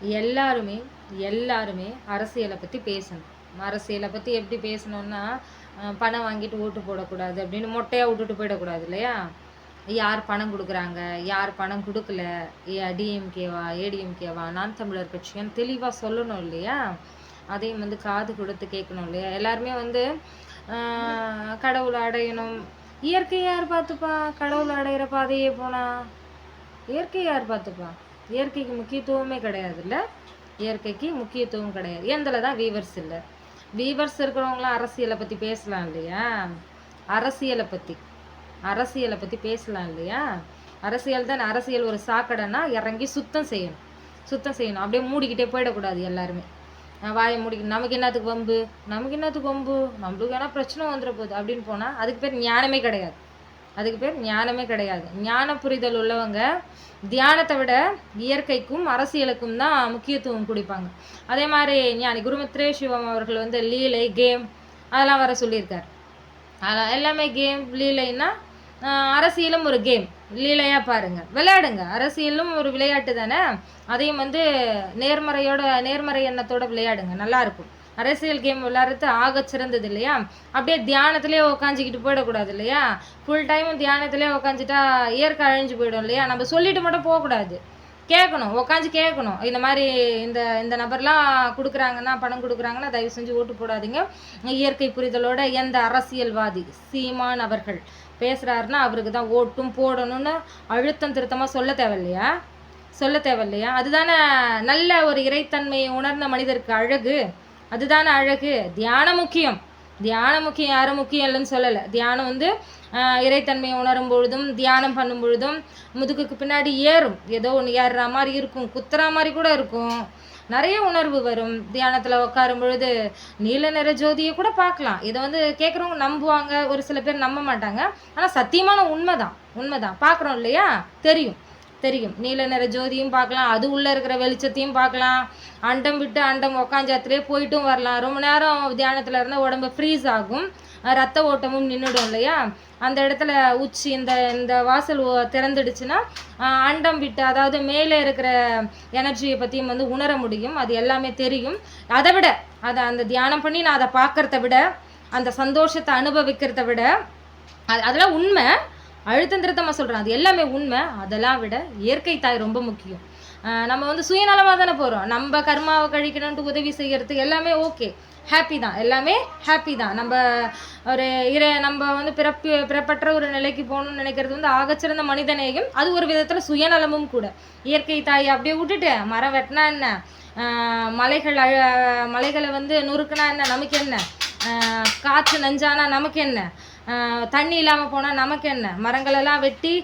எல்லாருமே எல்லாருமே அரசியலை பற்றி பேசணும். அரசியலை பற்றி எப்படி பேசணும்னா பணம் வாங்கிட்டு ஓட்டு போடக்கூடாது அப்படின்னு மொட்டையாக விட்டுட்டு போயிடக்கூடாது இல்லையா? யார் பணம் கொடுக்குறாங்க? யார் பணம் கொடுக்கல? டிஎம்கேவா ஏடிஎம்கேவா நான் தமிழர் கட்சியான்னு தெளிவாக சொல்லணும் இல்லையா? அதையும் வந்து காது கொடுத்து கேட்கணும் இல்லையா? எல்லாருமே வந்து ஆஹ் கடவுளை அடையணும். இயற்கை யார் பார்த்துப்பா? கடவுளை அடையிற பாதையே போனா. இயற்கை யார் பார்த்துப்பா? இயற்கைக்கு முக்கியத்துவமே கிடையாதுல்ல? இயற்கைக்கு முக்கியத்துவம் கிடையாது. எந்தில் தான் வீவர்ஸ் இல்லை. வீவர்ஸ் இருக்கிறவங்களாம் அரசியலை பற்றி பேசலாம் இல்லையா? அரசியலை பற்றி அரசியலை பற்றி பேசலாம் இல்லையா? அரசியல் தான் அரசியல் ஒரு சாக்கடைன்னா இறங்கி சுத்தம் செய்யணும். சுத்தம் செய்யணும். அப்படியே மூடிக்கிட்டே போயிடக்கூடாது எல்லாருமே. வாயை மூடிக்கணும் நமக்கு என்னத்துக்கு வம்பு? நமக்கு என்னத்துக்கு வம்பு? நம்மளுக்கு வேணால் பிரச்சனை வந்துட போகுது அப்படின்னு போனால் அதுக்கு பேர் ஞானமே கிடையாது. அதுக்கு பேர் ஞானமே கிடையாது. ஞான புரிதல் உள்ளவங்க தியானத்தை விட இயற்கைக்கும் அரசியலுக்கும் தான் முக்கியத்துவம் கொடுப்பாங்க. அதே மாதிரி ஞானி குருமித்ரே சிவம் அவர்கள் வந்து லீலை கேம் அதெல்லாம் வர சொல்லியிருக்கார். அதெல்லாம் எல்லாமே கேம் லீலைன்னா அரசியலும் ஒரு கேம். லீலையா பாருங்க. விளையாடுங்க. அரசியலும் ஒரு விளையாட்டு தானே? அதையும் வந்து நேர்மறையோட நேர்மறை எண்ணத்தோட விளையாடுங்க. நல்லா இருக்கும். அரசியல் கேம் விளையாடுறது ஆக சிறந்தது இல்லையா? அப்படியே தியானத்திலே உக்காஞ்சிக்கிட்டு போயிடக்கூடாது இல்லையா? ஃபுல் டைமும் தியானத்திலே உக்காந்துட்டா இயற்கை அழிஞ்சு போயிடும் இல்லையா? நம்ம சொல்லிட்டு மட்டும் போகக்கூடாது. கேட்கணும் உக்காந்து கேட்கணும். இந்த மாதிரி இந்த இந்த நபர்லாம் கொடுக்குறாங்கன்னா பணம் கொடுக்குறாங்கன்னா தயவு செஞ்சு ஓட்டு போடாதீங்க. இயற்கை புரிதலோட எந்த அரசியல்வாதி சீமான் அவர்கள் பேசுகிறாருன்னா அவருக்கு தான் ஓட்டும் போடணும்னு அழுத்தம் திருத்தமாக சொல்ல தேவையில்லையா? சொல்ல தேவையில்லையா? அதுதானே நல்ல ஒரு இறைத்தன்மையை உணர்ந்த மனிதருக்கு அழகு. அதுதானே அழகு. தியானம் முக்கியம். தியானம் முக்கியம் யாரும் முக்கியம் இல்லைன்னு சொல்லலை. தியானம் வந்து இறைத்தன்மையை உணரும் பொழுதும் தியானம் பண்ணும் பொழுதும் முதுகுக்கு பின்னாடி ஏறும். ஏதோ ஒன்று ஏறுற மாதிரி இருக்கும். குத்துற மாதிரி கூட இருக்கும். நிறைய உணர்வு வரும். தியானத்தில் உட்காரும் பொழுது நீல நிற ஜோதியை கூட பார்க்கலாம். இதை வந்து கேட்குறவங்க நம்புவாங்க. ஒரு சில பேர் நம்ப மாட்டாங்க. ஆனால் சத்தியமான உண்மைதான். உண்மைதான். பார்க்குறோம் இல்லையா? தெரியும். தெரியும். நீல நிற ஜோதியும் பார்க்கலாம். அது உள்ளே இருக்கிற வெளிச்சத்தையும் பார்க்கலாம். அண்டம் விட்டு அண்டம் உக்காஞ்சாத்துலேயே போயிட்டும் வரலாம். ரொம்ப நேரம் தியானத்தில் இருந்தால் உடம்பு ஃப்ரீஸ் ஆகும். ரத்த ஓட்டமும் நின்றுடும் இல்லையா? அந்த இடத்துல உச்சி இந்த இந்த வாசல் ஓ- திறந்துடுச்சுன்னா அண்டம் விட்டு அதாவது மேலே இருக்கிற எனர்ஜியை பற்றியும் வந்து உணர முடியும். அது எல்லாமே தெரியும். அதை விட அதை அந்த தியானம் பண்ணி நான் அதை பார்க்குறத விட அந்த சந்தோஷத்தை அனுபவிக்கிறத விட அது அதெல்லாம் உண்மை. அழுத்தம் திருத்தமாக சொல்கிறேன் அது எல்லாமே உண்மை. அதெல்லாம் விட இயற்கை தாய் ரொம்ப முக்கியம். நம்ம வந்து சுயநலமாக தானே போகிறோம் நம்ம கர்மாவை கழிக்கணுன்ட்டு உதவி செய்கிறதுக்கு எல்லாமே ஓகே. ஹாப்பி தான். எல்லாமே ஹாப்பி தான். நம்ம ஒரு இர நம்ம வந்து பிறப்பு பிறப்பற்ற ஒரு நிலைக்கு போகணும்னு நினைக்கிறது வந்து ஆகச்சிறந்த மனிதநேயம். அது ஒரு விதத்தில் சுயநலமும் கூட. இயற்கை தாயை அப்படியே விட்டுட்டு மரம் வெட்டினா என்ன? மலைகள் அழ மலைகளை வந்து நொறுக்குனா என்ன? நமக்கு என்ன? காற்று நஞ்சானா நமக்கு என்ன? தண்ணி இல்லாமல் போனால் நமக்கு என்ன? மரங்களெல்லாம் வெட்டி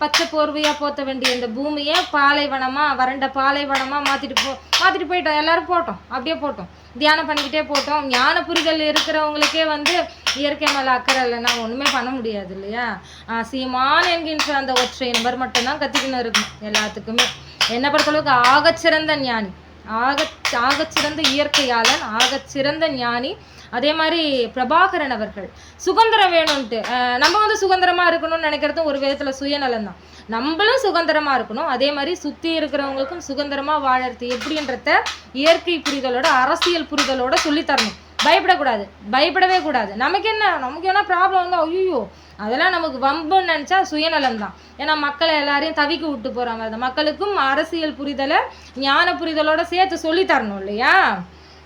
பச்சை போர்வையாக போத்த வேண்டிய இந்த பூமியை பாலைவனமாக வறண்ட பாலைவனமாக மாற்றிட்டு போ மாற்றிட்டு போயிட்டோம். எல்லோரும் போட்டோம். அப்படியே போட்டோம். தியானம் பண்ணிக்கிட்டே போட்டோம். ஞான புரிதல் இருக்கிறவங்களுக்கே வந்து இயற்கை மேலே அக்கறை இல்லைன்னா ஒன்றுமே பண்ண முடியாது இல்லையா? ஆஹ் சீமான் என்கின்ற அந்த ஒற்றை நபர் மட்டும்தான் கத்திக்கணும் இருக்கும் எல்லாத்துக்குமே. என்னை பொறுத்தளவுக்கு ஆகச்சிறந்த ஞானி. ஆக ஆகச்சிறந்த இயற்கையாளன் ஆகச்சிறந்த ஞானி அதே மாதிரி பிரபாகரன் அவர்கள். சுதந்திரம் வேணும்ன்ட்டு. நம்ம வந்து சுதந்திரமா இருக்கணும்னு நினைக்கிறதும் ஒரு விதத்துல சுயநலம் தான் நம்மளும் சுதந்திரமா இருக்கணும். அதே மாதிரி சுத்தி இருக்கிறவங்களுக்கும் சுதந்திரமா வாழறது எப்படின்றத இயற்கை புரிதலோட அரசியல் புரிதலோட சொல்லித்தரணும் பயப்படக்கூடாது. பயப்படவே கூடாது. நமக்கு என்ன? நமக்கு என்ன ப்ராப்ளம் வந்து ஐயோ அதெல்லாம் நமக்கு வம்புன்னு நினச்சா சுயநலம் தான் ஏன்னா மக்களை எல்லாரையும் தவிக்க விட்டு போகிற மாதிரி தான். மக்களுக்கும் அரசியல் புரிதலை ஞான புரிதலோட சேர்த்து சொல்லித் தரணும் இல்லையா?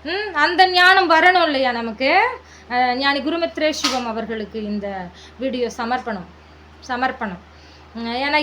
ம் அந்த ஞானம் வரணும் இல்லையா நமக்கு? ஞானி குருமித்ரே சிவம் அவர்களுக்கு இந்த வீடியோ சமர்ப்பணம். சமர்ப்பணம். ஏன்னா